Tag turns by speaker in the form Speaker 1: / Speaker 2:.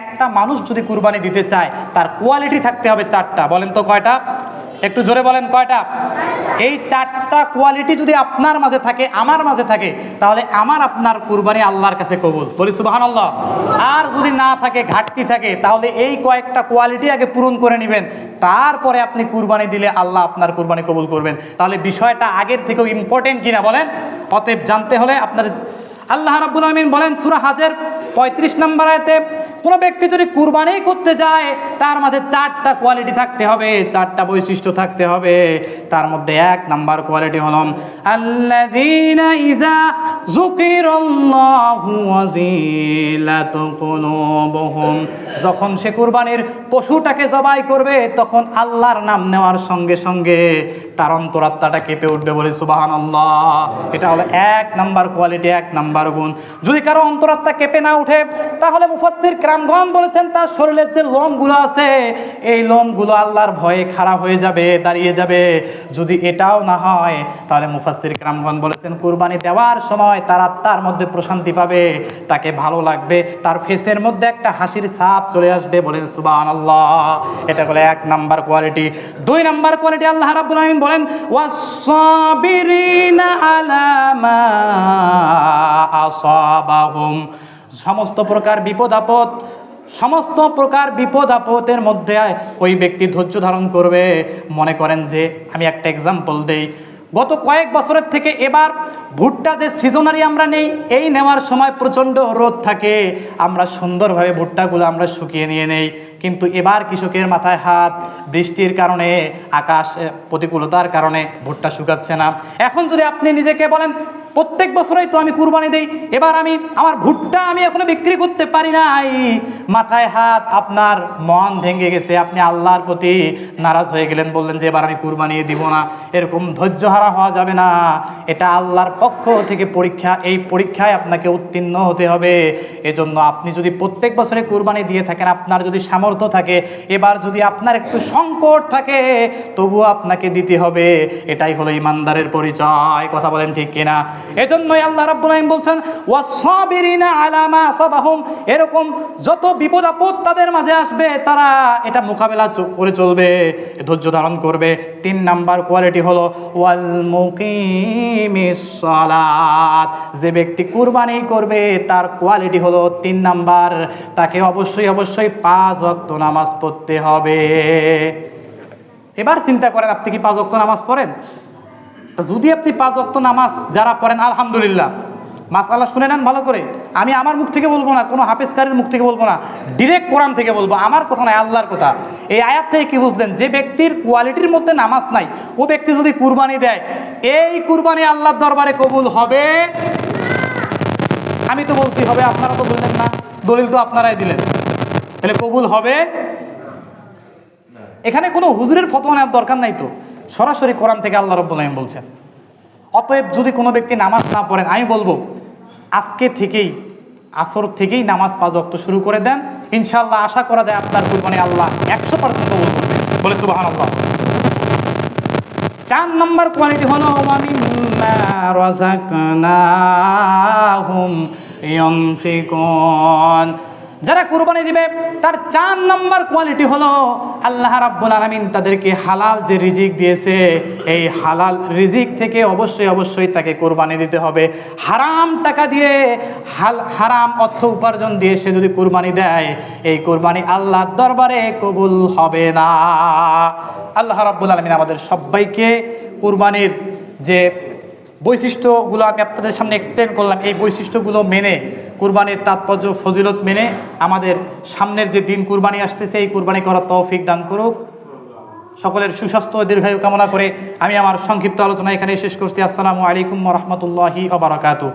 Speaker 1: একটা মানুষ যদি কুরবানি দিতে চায়, তার কোয়ালিটি থাকতে হবে চারটা। বলেন তো কয়টা? একটু জোরে বলেন কয়টা? এই চারটা কোয়ালিটি যদি আপনার মাঝে থাকে, আমার মাঝে থাকে, তাহলে আমার আপনার কুরবানি আল্লাহর কাছে কবুল। বলি সুবাহান আল্লাহ আর যদি না থাকে, ঘাটতি থাকে, তাহলে এই কয়েকটা কোয়ালিটি আগে পূরণ করে নেবেন। তারপরে আপনি কুরবানি দিলে আল্লাহ আপনার কুরবানি কবুল করবেন। তাহলে বিষয়টা আগের থেকেও ইম্পর্টেন্ট কিনা বলেন? অতএব জানতে হলে আপনার আল্লাহ রাব্বুল আলামিন বলেন, সূরা হাজের পঁয়ত্রিশ নম্বর আয়াতে কোনো ব্যক্তি যদি কুরবানি করতে যায়, তার মাঝে চারটা কোয়ালিটি থাকতে হবে, চারটা বৈশিষ্ট্য থাকতে হবে। তার মধ্যে এক নাম্বার কোয়ালিটি হলো, আল্লাযীনা ইজা যুকিরাল্লাহু ওয়াজিলাত কুলুবুহুম। যখন সে কুরবানির পশুটাকে জবাই করবে, তখন আল্লাহর নাম নেওয়ার সঙ্গে সঙ্গে তার অন্তরাত্মাটা কেঁপে উঠবে বলে সুবহানাল্লাহ। এটা হলো এক নাম্বার কোয়ালিটি, এক নাম্বার গুণ। যদি কারও অন্তরাত্মা কেঁপে না উঠে তাহলে মুফাসসির ক্রামগণ বলেছেন, তার শরীরের যে লোমগুলো আছে, এই লোমগুলো আল্লাহর ভয়ে খারাপ হয়ে যাবে, দাঁড়িয়ে যাবে। যদি এটাও না হয়, তাহলে মুফাসসির ক্রামগণ বলেছেন, কুরবানি দেওয়ার সময় তার আত্মার মধ্যে প্রশান্তি পাবে, তাকে ভালো লাগবে, তার ফেসের মধ্যে একটা হাসির ছাপ চলে আসবে বলেন সুবহানাল্লাহ। এটা বলে এক নাম্বার কোয়ালিটি। দুই নাম্বার কোয়ালিটি আল্লাহ রাব্বুল আলামিন বলেন সমস্ত প্রকার বিপদ আপদ, সমস্ত প্রকার বিপদ আপদের মধ্যে ওই ব্যক্তি ধৈর্য ধারণ করবে। মনে করেন যে, আমি একটা এক্সাম্পল দেই। গত কয়েক বছরের থেকে এবার ভুট্টা যে সিজনারি আমরা নেই, এই নেওয়ার সময় প্রচণ্ড রোদ থাকে। আমরা সুন্দরভাবে ভুট্টাগুলো আমরা শুকিয়ে নিয়ে নেই। কিন্তু এবার কৃষকের মাথায় হাত, বৃষ্টির কারণে, আকাশ প্রতিকূলতার কারণে ভুট্টা শুকাচ্ছে না। এখন যদি আপনি নিজেকে বলেন, প্রত্যেক বছরই তো আমি কুরবানি দেই, এবার আমি আমার ভুট্টা আমি এখনও বিক্রি করতে পারি নাই। মাথায় হাত, আপনার মন ভেঙে গেছে। আপনি আল্লাহর প্রতি নারাজ হয়ে গেলেন, বললেন যে, এবার আমি কুরবানি দিব না। এরকম ধৈর্য হারা হওয়া যাবে না। এটা আল্লাহর পক্ষ থেকে পরীক্ষা। এই পরীক্ষায় আপনাকে উত্তীর্ণ হতে হবে। এজন্য আপনি যদি প্রত্যেক বছরে কুরবানি দিয়ে থাকেন, আপনার যদি সামর্থ্য থাকে। এবার যদি আপনার একটু সংকট থাকে, তবুও আপনাকে দিতে হবে। এটাই হলো ইমানদারের পরিচয়। কথা বলেন ঠিক কিনা? এজন্যই আল্লাহ রাব্বুল আলামিন বলছেন ওয়াসাবিরিনা আলা মা সাবাহুম এরকম যত বিপদ আপদ তাদের মাঝে আসবে, তারা এটা মোকাবেলা করে চলবে, ধৈর্য ধারণ করবে। তিন নাম্বার কোয়ালিটি হলো ওয়াল সালাত। যে ব্যক্তি কুরবানি করবে, তার কোয়ালিটি হলো তিন নাম্বার। তাকে অবশ্যই অবশ্যই পাঁচ ওয়াক্ত নামাজ পড়তে হবে। এবার চিন্তা করেন, আপনি কি পাঁচ ওয়াক্ত নামাজ পড়েন? যদি আপনি পাঁচ ওয়াক্ত নামাজ যারা পড়েন, আলহামদুলিল্লাহ। মাসাল্লাহ শুনে নেন ভালো করে। আমি আমার মুখ থেকে বলব না, কোনো হাফেজকারের মুখ থেকে বলব না। ডিরেক্ট কোরআন থেকে বলব। আমার কথা নয়, আল্লাহর কথা। এই আয়াত থেকে কি বুঝলেন? যে ব্যক্তির কোয়ালিটির মধ্যে নামাজ নাই, ও ব্যক্তি যদি কুরবানি দেয়, এই কুরবানি আল্লাহর দরবারে কবুল হবে? আমি তো বলছি, হবে, আপনারা তো বললেন না। দলিল তো আপনারাই দিলেন। তাহলে কবুল হবে? এখানে কোনো হুজুরের ফতোয়া নেওয়ার দরকার নাই তো। সরাসরি কোরআন থেকে আল্লাহ রব্বুল আলামিন বলছেন, অতএব যদি কোনো ব্যক্তি নামাজ না পড়েন আমি বলব, আজকে থেকেই, আসর থেকেই নামাজ পাঁচ ওয়াক্ত শুরু করে দেন। ইনশাআল্লাহ আশা করা যায় আপনার কুরবানি আল্লাহ একশো পার্সেন্ট কবুল করবে। বলে সুবাহান আল্লাহ চার নম্বর কোয়ালিটি হলো ওয়ামিম্মা রাযাকনাহুম ইউনফিকুন যারা কুরবানি দিবে, তার চার নম্বর কোয়ালিটি হলো আল্লাহ রাব্বুল আলামিন তাদেরকে হালাল যে রিজিক দিয়েছে, এই হালাল রিজিক থেকে অবশ্যই অবশ্যই তাকে কোরবানি দিতে হবে। হারাম টাকা দিয়ে, হাল, হারাম অর্থ উপার্জন দিয়ে সে যদি কুরবানি দেয়, এই কুরবানি আল্লাহর দরবারে কবুল হবে না। আল্লাহ রাব্বুল আলমিন আমাদের সবাইকে কুরবানির যে বৈশিষ্ট্যগুলো আমি আপনাদের সামনে এক্সপ্লেন করলাম, এই বৈশিষ্ট্যগুলো মেনে কুরবানির তাৎপর্য, ফজিলত মেনে আমাদের সামনের যে দিন কুরবানি আসতেছে এই কুরবানি করার তৌফিক দান করুক। সকলের সুস্বাস্থ্য দীর্ঘায়ু কামনা করে আমি আমার সংক্ষিপ্ত আলোচনা এখানে শেষ করছি। আসসালামু আলাইকুম রহমতুল্লাহি আবরাকাতু